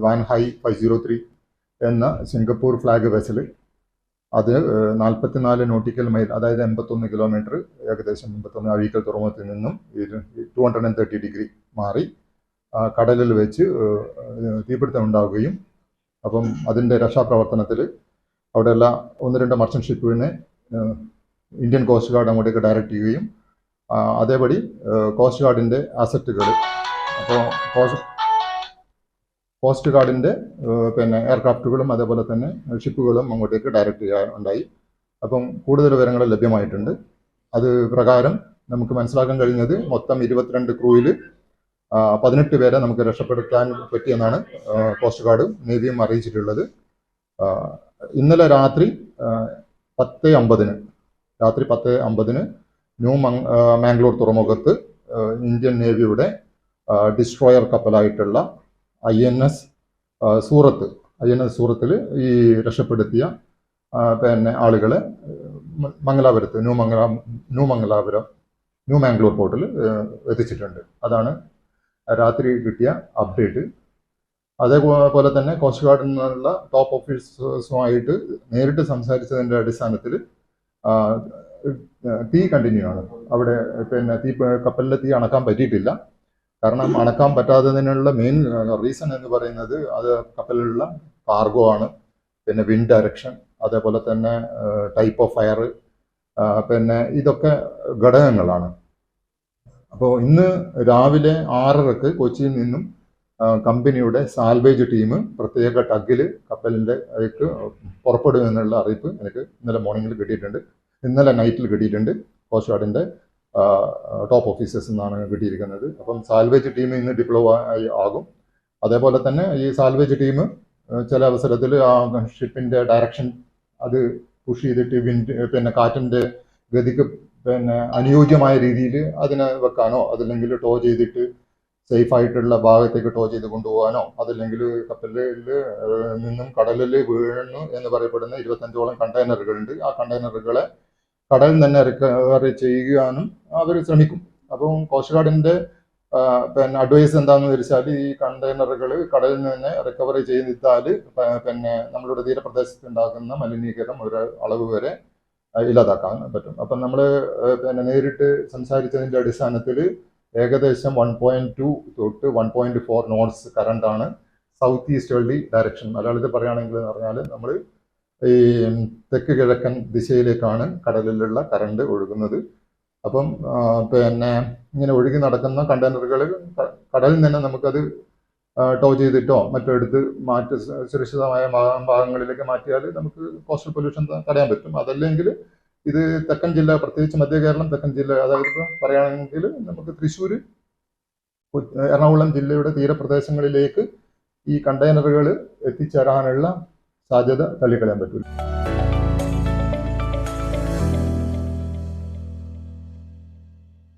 Wan Hai five zero three എന്ന Singapore flag vessel അത് നാൽപ്പത്തിനാല് നോട്ടിക്കൽ മൈൽ അതായത് എൺപത്തൊന്ന് കിലോമീറ്റർ ഏകദേശം എൺപത്തൊന്ന് അഴീക്കൽ തുറമുഖത്തിൽ നിന്നും two hundred and thirty degree മാറി കടലിൽ വെച്ച് തീപിടുത്തം ഉണ്ടാവുകയും അപ്പം അതിന്റെ രക്ഷാപ്രവർത്തനത്തിൽ അവിടെയുള്ള ഒന്ന് രണ്ട് മർച്ചന്റ് ഷിപ്പിനെ ഇന്ത്യൻ കോസ്റ്റ് ഗാർഡ് അങ്ങോട്ടേക്ക് ഡയറക്റ്റ് ചെയ്യുകയും അതേപടി കോസ്റ്റ് ഗാർഡിന്റെ അസറ്റുകൾ അപ്പോൾ കോസ്റ്റ് കോസ്റ്റ് ഗാർഡിന്റെ പിന്നെ എയർക്രാഫ്റ്റുകളും അതേപോലെ തന്നെ ഷിപ്പുകളും അങ്ങോട്ടേക്ക് ഡയറക്റ്റ് ചെയ്യാൻ ഉണ്ടായി. അപ്പം കൂടുതൽ വിവരങ്ങൾ ലഭ്യമായിട്ടുണ്ട്. അത് പ്രകാരം നമുക്ക് മനസ്സിലാക്കാൻ കഴിഞ്ഞത് മൊത്തം ഇരുപത്തിരണ്ട് ക്രൂയിൽ പതിനെട്ട് പേരെ നമുക്ക് രക്ഷപ്പെടുത്താൻ പറ്റിയെന്നാണ് കോസ്റ്റ് ഗാർഡും നേവിയും അറിയിച്ചിട്ടുള്ളത്. ഇന്നലെ രാത്രി പത്ത് അമ്പതിന് രാത്രി പത്ത് അമ്പതിന് ന്യൂ മംഗ് മാംഗ്ലൂർ തുറമുഖത്ത് ഇന്ത്യൻ നേവിയുടെ destroyer കപ്പലായിട്ടുള്ള I N S Surat. I N S സൂറത്തിൽ ഈ രക്ഷപ്പെടുത്തിയ പിന്നെ ആളുകളെ മംഗലാപുരത്ത് ന്യൂ മംഗല ന്യൂ മംഗലാപുരം ന്യൂ മാംഗ്ലൂർ പോർട്ടിൽ എത്തിച്ചിട്ടുണ്ട്. അതാണ് രാത്രി കിട്ടിയ അപ്ഡേറ്റ്. അതേപോലെ തന്നെ കോസ്റ്റ് ഗാർഡിൽ നിന്നുള്ള ടോപ്പ് ഓഫീസേഴ്സുമായിട്ട് നേരിട്ട് സംസാരിച്ചതിന്റെ അടിസ്ഥാനത്തിൽ തീ കണ്ടിന്യൂ ആണ്. അവിടെ പിന്നെ തീ കപ്പലിലെ തീ അണക്കാൻ പറ്റിയിട്ടില്ല. കാരണം അണക്കാൻ പറ്റാത്തതിനുള്ള മെയിൻ റീസൺ എന്ന് പറയുന്നത് അത് കപ്പലിലുള്ള കാർഗോ ആണ്. പിന്നെ വിൻഡ് ഡയറക്ഷൻ അതേപോലെ തന്നെ ടൈപ്പ് ഓഫ് ഫയർ പിന്നെ ഇതൊക്കെ ഘടകങ്ങളാണ്. അപ്പോൾ ഇന്ന് രാവിലെ ആറരക്ക് കൊച്ചിയിൽ നിന്നും കമ്പനിയുടെ സാൽവേജ് ടീം പ്രത്യേക ടഗിൽ കപ്പലിന്റെ പുറപ്പെടുമെന്നുള്ള അറിയിപ്പ് എനിക്ക് ഇന്നലെ മോർണിംഗിൽ കിട്ടിയിട്ടുണ്ട്. ഇന്നലെ നൈറ്റിൽ കിട്ടിയിട്ടുണ്ട്. കോസ്റ്റ് ഗാർഡിന്റെ ടോപ്പ് ഓഫീസേഴ്സ് എന്നാണ് കിട്ടിയിരിക്കുന്നത്. അപ്പം സാൽവേജ് ടീം ഇന്ന് ഡിപ്ലോ ആയി ആകും. അതേപോലെ തന്നെ ഈ സാൽവേജ് ടീം ചില അവസരത്തിൽ ആ ഷിപ്പിന്റെ ഡയറക്ഷൻ അത് പുഷ് ചെയ്തിട്ട് വിൻഡ് പിന്നെ കാറ്റിന്റെ ഗതിക്ക് പിന്നെ അനുയോജ്യമായ രീതിയിൽ അതിനെ വെക്കാനോ അതല്ലെങ്കിൽ ടോ ചെയ്തിട്ട് സേഫ് ആയിട്ടുള്ള ഭാഗത്തേക്ക് ടോ ചെയ്ത് കൊണ്ടുപോകാനോ അതല്ലെങ്കിൽ കപ്പലിൽ നിന്നും കടലിൽ വീഴുന്നു എന്ന് പറയപ്പെടുന്ന ഇരുപത്തഞ്ചോളം കണ്ടെയ്നറുകളുണ്ട് ആ കണ്ടെയ്നറുകളെ കടലിൽ തന്നെ റിക്കവറി ചെയ്യുവാനും അവർ ശ്രമിക്കും. അപ്പം കോസ്റ്റ് ഗാർഡിന്റെ പിന്നെ അഡ്വൈസ് എന്താണെന്ന് വെച്ചാൽ ഈ കണ്ടെയ്നറുകൾ കടലിൽ നിന്ന് റിക്കവറി ചെയ്താൽ പിന്നെ നമ്മളുടെ തീരപ്രദേശത്ത് ഉണ്ടാകുന്ന മലിനീകരണം ഒരു അളവ് വരെ ഇല്ലാതാക്കാൻ പറ്റും. അപ്പം നമ്മൾ പിന്നെ നേരിട്ട് സംസാരിച്ചതിന്റെ അടിസ്ഥാനത്തിൽ ഏകദേശം വൺ പോയിന്റ് ടു തൊട്ട് വൺ പോയിന്റ് ഫോർ നോട്ട്സ് കറണ്ടാണ് സൗത്ത് ഈസ്റ്റേൺലി ഡയറക്ഷൻ മലയാളത്തിൽ പറയുകയാണെങ്കിൽ എന്ന് പറഞ്ഞാൽ നമ്മൾ ഈ തെക്ക് കിഴക്കൻ ദിശയിലേക്കാണ് കടലിലുള്ള കറണ്ട് ഒഴുകുന്നത്. അപ്പം പിന്നെ ഇങ്ങനെ ഒഴുകി നടക്കുന്ന കണ്ടെയ്നറുകൾ കടലിൽ തന്നെ നമുക്കത് ടോ ചെയ്തിട്ടോ മറ്റോ എടുത്ത് മാറ്റി സുരക്ഷിതമായ ഭാഗങ്ങളിലേക്ക് മാറ്റിയാൽ നമുക്ക് കോസ്റ്റൽ പൊല്യൂഷൻ തടയാൻ പറ്റും. അതല്ലെങ്കിൽ ഇത് തെക്കൻ ജില്ല പ്രത്യേകിച്ച് മധ്യ കേരളം തെക്കൻ ജില്ല അതായത് ഇപ്പം പറയുകയാണെങ്കിൽ നമുക്ക് തൃശ്ശൂർ എറണാകുളം ജില്ലയുടെ തീരപ്രദേശങ്ങളിലേക്ക് ഈ കണ്ടെയ്നറുകൾ എത്തിച്ചേരാനുള്ള സാധ്യത തള്ളിക്കളയാൻ പറ്റില്ല